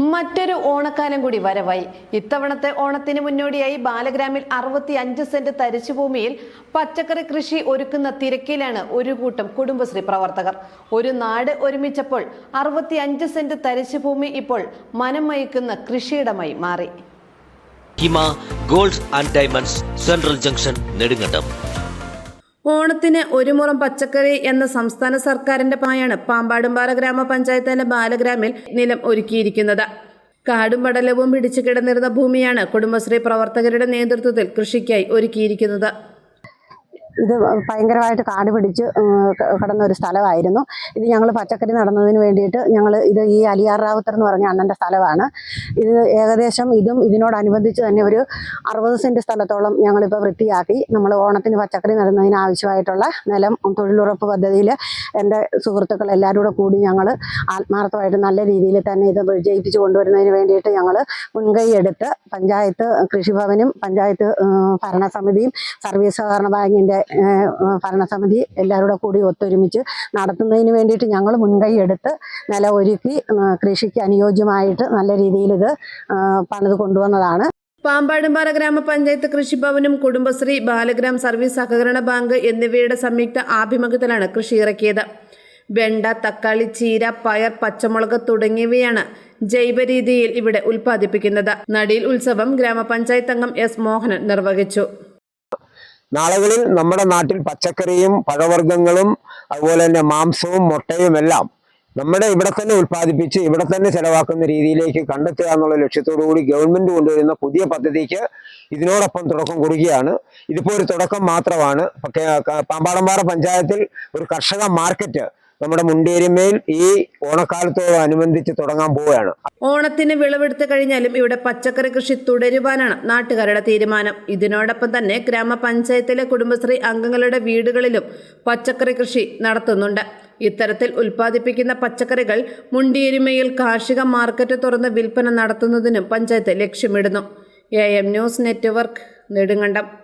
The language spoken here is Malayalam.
മറ്റൊരു ഓണക്കാലം കൂടി വരവായി. ഇത്തവണത്തെ ഓണത്തിന് മുന്നോടിയായി ബാലഗ്രാമിൽ അറുപത്തി അഞ്ച് സെന്റ് തരിശുഭൂമിയിൽ പച്ചക്കറി കൃഷി ഒരുക്കുന്ന തിരക്കിലാണ് ഒരു കൂട്ടം കുടുംബശ്രീ പ്രവർത്തകർ. ഒരു നാട് ഒരുമിച്ചപ്പോൾ അറുപത്തി അഞ്ച് സെന്റ് തരിശുഭൂമി ഇപ്പോൾ മനം മയക്കുന്ന കൃഷിയിടമായി മാറി. Hima gold and diamonds central junction Nedumkandam. ഓണത്തിന് ഒരു മുറം പച്ചക്കറി എന്ന സംസ്ഥാന സർക്കാരിന്റെ പായാണ് പാമ്പാടുംപാറ ഗ്രാമപഞ്ചായത്തിലെ ബാലഗ്രാമിൽ നിലം ഒരുക്കിയിരിക്കുന്നത്. കാടും പടലവും പിടിച്ചു കിടന്നിരുന്ന ഭൂമിയാണ് കുടുംബശ്രീ പ്രവർത്തകരുടെ നേതൃത്വത്തിൽ കൃഷിക്കായി ഒരുക്കിയിരിക്കുന്നത്. ഇത് ഭയങ്കരമായിട്ട് കാട് പിടിച്ച് കിടന്ന ഒരു സ്ഥലമായിരുന്നു. ഇത് ഞങ്ങൾ പച്ചക്കറി നടന്നതിന് വേണ്ടിയിട്ട് ഞങ്ങൾ ഇത് ഈ അലിയാർ റാവുത്തർ എന്ന് പറഞ്ഞ അണ്ണന്റെ സ്ഥലമാണ്. ഇത് ഏകദേശം ഇതും ഇതിനോടനുബന്ധിച്ച് തന്നെ ഒരു അറുപത് സെന്റ് സ്ഥലത്തോളം ഞങ്ങളിപ്പോൾ വൃത്തിയാക്കി. നമ്മൾ ഓണത്തിന് പച്ചക്കറി നടുന്നതിന് ആവശ്യമായിട്ടുള്ള നിലം തൊഴിലുറപ്പ് പദ്ധതിയിൽ എന്റെ സുഹൃത്തുക്കൾ എല്ലാവരും കൂടെ കൂടി ഞങ്ങൾ ആത്മാർത്ഥമായിട്ട് നല്ല രീതിയിൽ തന്നെ ഇത് വിജയിപ്പിച്ച് കൊണ്ടുവരുന്നതിന് വേണ്ടിയിട്ട് ഞങ്ങൾ മുൻകൈ എടുത്ത് പഞ്ചായത്ത് കൃഷിഭവനും പഞ്ചായത്ത് ഭരണസമിതിയും സർവീസ് സഹകരണ ബാങ്കിന്റെ ഭരണസമിതി എല്ലാവരുടെ കൂടെ ഒത്തൊരുമിച്ച് നടത്തുന്നതിന് വേണ്ടിയിട്ട് ഞങ്ങൾ മുൻകൈ എടുത്ത് നില ഒരുക്കി കൃഷിക്ക് അനുയോജ്യമായിട്ട് നല്ല രീതിയിൽ ഇത് പണിത് കൊണ്ടുവന്നതാണ്. പാമ്പാടുംപാറ ഗ്രാമപഞ്ചായത്ത് കൃഷിഭവനും കുടുംബശ്രീ ബാലഗ്രാം സർവീസ് സഹകരണ ബാങ്ക് എന്നിവയുടെ സംയുക്ത ആഭിമുഖ്യത്തിലാണ് കൃഷി ഇറക്കിയത്. വെണ്ട തക്കാളി ചീര പയർ പച്ചമുളക് തുടങ്ങിയവയാണ് ജൈവ രീതിയിൽ ഇവിടെ ഉൽപ്പാദിപ്പിക്കുന്നത്. നടിയിൽ ഉത്സവം ഗ്രാമപഞ്ചായത്ത് അംഗം എസ് മോഹനൻ നിർവഹിച്ചു. നാളുകളിൽ നമ്മുടെ നാട്ടിൽ പച്ചക്കറിയും പഴവർഗങ്ങളും അതുപോലെ തന്നെ മാംസവും മുട്ടയും എല്ലാം നമ്മുടെ ഇവിടെ തന്നെ ഉൽപ്പാദിപ്പിച്ച് ഇവിടെ തന്നെ ചെലവാക്കുന്ന രീതിയിലേക്ക് കണ്ടെത്തുക എന്നുള്ള ലക്ഷ്യത്തോടു കൂടി ഗവൺമെന്റ് കൊണ്ടുവരുന്ന പുതിയ പദ്ധതിക്ക് ഇതിനോടൊപ്പം തുടക്കം കൊടുക്കുകയാണ് ഇതിപ്പോൾ ഒരു തുടക്കം മാത്രമാണ്. പാമ്പാടമ്പാറ പഞ്ചായത്തിൽ ഒരു കർഷക മാർക്കറ്റ് നമ്മുടെ മുണ്ടേരിമേൽ ഈ ഓണക്കാലത്തോടനുബന്ധിച്ച് തുടങ്ങാൻ പോവുകയാണ്. ഓണത്തിന് വിളവെടുത്തു കഴിഞ്ഞാലും ഇവിടെ പച്ചക്കറി കൃഷി തുടരുവാനാണ് നാട്ടുകാരുടെ തീരുമാനം. ഇതിനോടൊപ്പം തന്നെ ഗ്രാമപഞ്ചായത്തിലെ കുടുംബശ്രീ അംഗങ്ങളുടെ വീടുകളിലും പച്ചക്കറി കൃഷി നടത്തുന്നുണ്ട്. ഇത്തരത്തിൽ ഉൽപ്പാദിപ്പിക്കുന്ന പച്ചക്കറികൾ മുണ്ടിയെരുമയിൽ കാർഷിക മാർക്കറ്റ് തുറന്ന് വിൽപ്പന നടത്തുന്നതിനും പഞ്ചായത്ത് ലക്ഷ്യമിടുന്നു. A M news network Nedumkandam.